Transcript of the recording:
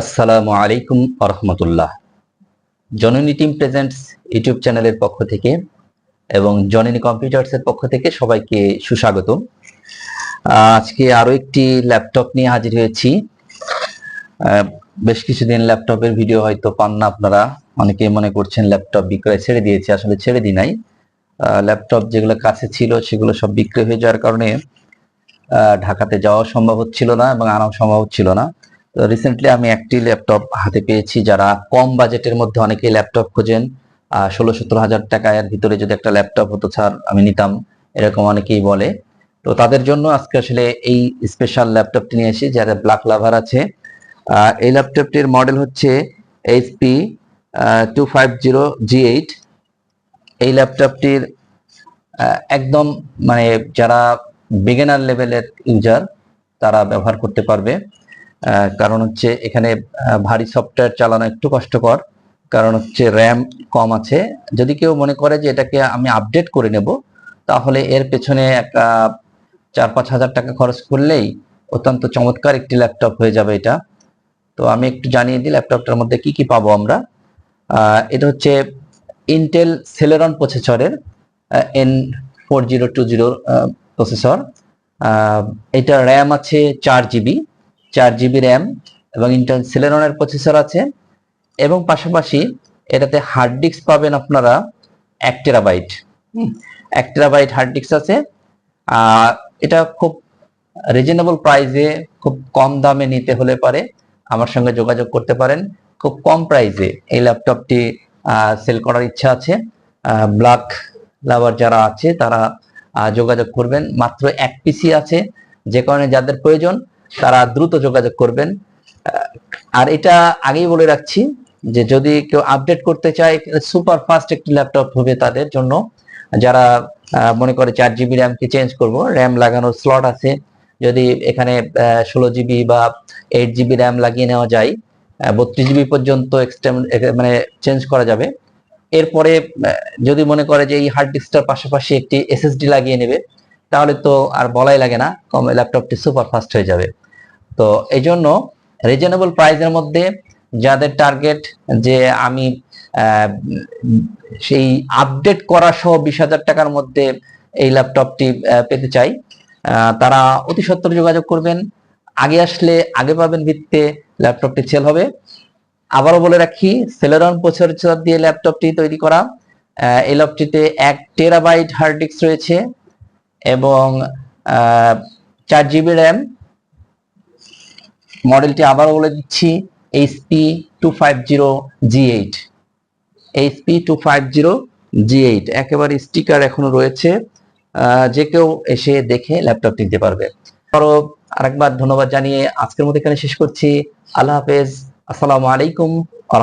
আসসালামু আলাইকুম আরহামতুল্লাহ জননী টিম প্রেজেন্টস ইউটিউব চ্যানেলের পক্ষ থেকে এবং জননী কম্পিউটার্সের পক্ষ থেকে সবাইকে সুস্বাগত আজকে আরও একটি ল্যাপটপ নিয়ে হাজির হয়েছি। বেশ কিছুদিন ল্যাপটপের ভিডিও হয়তো পান না আপনারা। অনেকেই মনে করছেন ল্যাপটপ বিক্রয় ছেড়ে দিয়েছে, আসলে ছেড়ে দিই নাই। ল্যাপটপ যেগুলো কাছে ছিল সেগুলো সব বিক্রি হয়ে যাওয়ার কারণে ঢাকাতে যাওয়া সম্ভব হচ্ছিল না এবং আনাও সম্ভব হচ্ছিল না। রিসেন্টলি আমি একটি ল্যাপটপ হাতে পেয়েছি যারা কম বাজেটের মধ্যে অনেকেই ল্যাপটপ খোঁজেন। ষোলো সতেরো হাজার টাকার ভিতরে যদি একটা ল্যাপটপ হতো স্যার আমি নিতাম, এরকম অনেকেই বলে। তো তাদের জন্য আজকে আসলে এই স্পেশাল ল্যাপটপটি নিয়ে এসেছি যারা ব্ল্যাক লাভার আছে। এই ল্যাপটপটির মডেল হচ্ছে HP two five zero G eight এই ল্যাপটপটির একদম মানে যারা বিগিনার লেভেলের ইউজার তারা ব্যবহার করতে পারবে। কারণ হচ্ছে এখানে ভারী সফটওয়্যার চালানো একটু কষ্টকর। কারণ হচ্ছে র্যাম কম আছে। যদি কেউ মনে করে যে এটাকে আমি আপডেট করে নেব, তাহলে এর পেছনে একটা চার পাঁচ হাজার টাকা খরচ করলেই অত্যন্ত চমৎকার একটি ল্যাপটপ হয়ে যাবে এটা। তো আমি একটু জানিয়ে দিই ল্যাপটপটার মধ্যে কি কি পাবো আমরা। এটা হচ্ছে ইন্টেল সেলেরন প্রসেসরের N four zero two zero processor এটা র্যাম আছে চার জিবি চার জিবি র্যাম এবং ইন্টেল সেলেরনের প্রসেসর আছে। এবং পাশাপাশি এটাতে হার্ড ডিস্ক পাবেন আপনারা এক টেরাবাইট এক টেরাবাইট হার্ড ডিস্ক আছে। এটা খুব রিজনেবল প্রাইসে খুব কম দামে নিতে হলে পারে। আমার সঙ্গে যোগাযোগ করতে পারেন। খুব কম প্রাইসে এই ল্যাপটপটি সেল করার ইচ্ছা আছে। ব্ল্যাক লাভার যারা আছে তারা যোগাযোগ করবেন। মাত্র এক পিসি আছে। যে কারণে যাদের প্রয়োজন তারা দ্রুত যোগাযোগ করবেন। আর এটা আগেই বলে রাখছি যে যদি কেউ আপডেট করতে চায় সুপার ফাস্ট একটি ল্যাপটপ হবে তাদের জন্য। যারা মনে করে চার জিবি র্যাম কে চেঞ্জ করব র্যাম লাগানোর স্লট আছে। যদি এখানে ষোলো জিবি বা এইট জিবি র্যাম লাগিয়ে নেওয়া যায় বত্রিশ জিবি পর্যন্ত মানে চেঞ্জ করা যাবে। এরপরে যদি মনে করে যে এই হার্ড ডিস্কটার পাশাপাশি একটি এসএসডি লাগিয়ে নেবে, তাহলে তো আর বলাই লাগে না কম ল্যাপটপটি সুপার ফাস্ট হয়ে যাবে। তো এই জন্য রিজনেবল প্রাইসের মধ্যে যাদের টার্গেট যে আমি সেই আপডেট করা সহ বিশ হাজার টাকার মধ্যে এই ল্যাপটপটি পেতে চাই তারা অতি সত্তর যোগাযোগ করবেন। আগে আসলে আগে পাবেন ভিত্তিতে ল্যাপটপটি সেল হবে। আবারও বলে রাখি সেলেরন প্রসেসর দিয়ে ল্যাপটপটি তৈরি করা এই ল্যাপটপটিতে এক টেরাবাইট হার্ড ডিস্ক রয়েছে এবং চার জিবি র্যাম মডেলটি আবার বলে দিচ্ছি HP two five zero G eight HP two five zero G eight একেবারে স্টিকার এখনও রয়েছে। যে কেউ এসে দেখে ল্যাপটপ নিতে পারবে। আরও আরেকবার ধন্যবাদ জানিয়ে আজকের মতো এখানে শেষ করছি। আল্লাহ হাফেজ। আসসালামু আলাইকুম আ